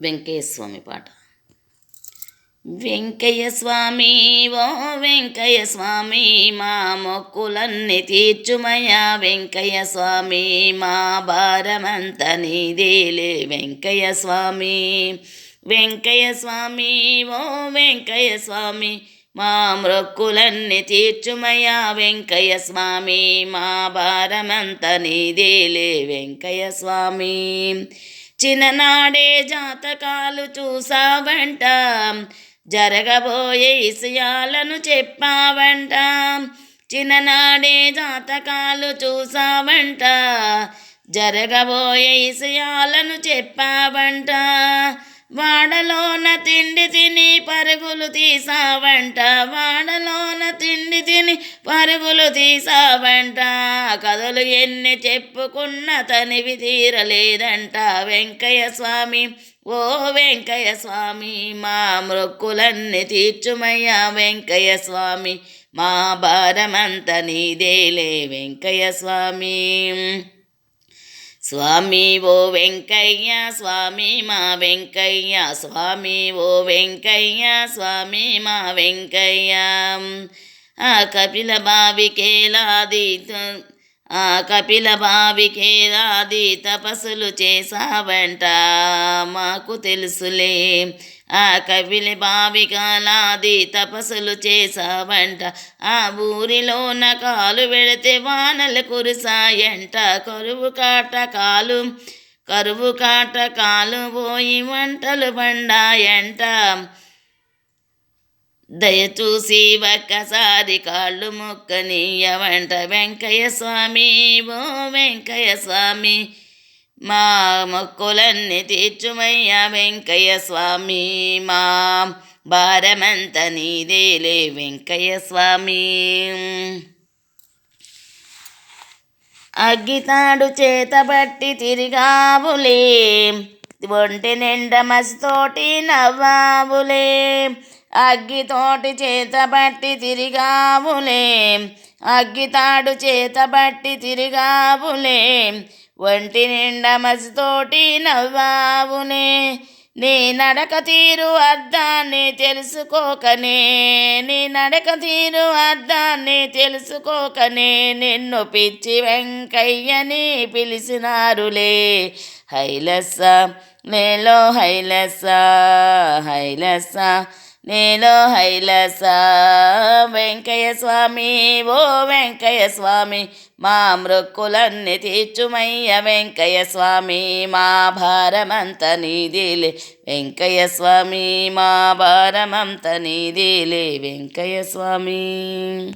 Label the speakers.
Speaker 1: వెంకయ్య స్వామి పాట. వెంకయ్య స్వామి ఓ వెంకయ్య స్వామి మా మొక్కులన్నీ తీర్చుమయ్యా. వెంకయ్య స్వామి మా భారమంత నీదేలే వెంకయ్య స్వామి వెంకయ్య స్వామి ఓ వెంకయ్య స్వామి మా మొక్కులన్నీ తీర్చుమయ్యా. వెంకయ్య స్వామి మా భారమంత నీదేలే వెంకయ్య స్వామి చిన్ననాడే జాతకాలు చూసావంట. జరగబోయే ఇసయాలను చెప్పావంట. చిన్ననాడే జాతకాలు చూసావంట. జరగబోయే ఇసయాలను చెప్పావంట. వాడలోన తిండి తిని పరుగులు తీసావంట వాడలోన తిండి తిని పరుగులు తీసావంట. కథలు ఎన్ని చెప్పుకున్న తనివి తీరలేదంట. వెంకయ్య స్వామి ఓ వెంకయ్య స్వామి మా మృక్కులన్నీ తీర్చుమయ్యా వెంకయ్య స్వామి. మా భారమంత నీదేలే వెంకయ్య స్వామి. స్వామి ఓ వెంకయ్య స్వామి మా వెంకయ్య స్వామి ఓ వెంకయ్య స్వామి మా వెంకయ్య. ఆ కపిల బావికేలాది ఆ కపిల బావికేలాది తపస్సులు చేసావంట మాకు తెలుసులే. ఆ కవిలి బావి కాలాది తపస్సులు చేసావంట ఆ ఊరిలోన కాలు పెడితే వానలు కురిసాయంట కరువు కాటకాలు కరువు కాటకాలు పోయి వంటలు పండాయంట దయచూసి ఒక్కసారి కాళ్ళు మొక్కనీయవంట. వెంకయ్య స్వామి ఓ వెంకయ్య స్వామి. మా మొక్కులన్నీ తీర్చుమయ్యా వెంకయ్య స్వామి మా భారమంత నీదేలే వెంకయ్య స్వామి. అగ్గితాడు చేతబట్టి తిరిగావులే ఒంటి నిండా మసితోటి నవ్వావులే. అగ్గితోటి చేతబట్టి తిరిగావులే అగ్గితాడు చేతబట్టి తిరిగావులే ఒంటి నిండా మసితోటి నవ్వావునే. నీ నడక తీరు అర్థాన్ని తెలుసుకోకనే. నీ నడక తీరు అర్థాన్ని తెలుసుకోకనే. నిన్ను పిచ్చి వెంకయ్యని పిలిచినారులే. హైలస్స నేలో హైలస్స హైలస్స. నేను హైలస. వెంకయ్య స్వామి ఓ వెంకయ్య స్వామి మా మృక్కులన్నీ తీర్చుమయ్య వెంకయ్య స్వామి మా భారమంత నీదిలే. వెంకయ్య స్వామి మా భారమంత నీదిలే. వెంకయ్య స్వామి.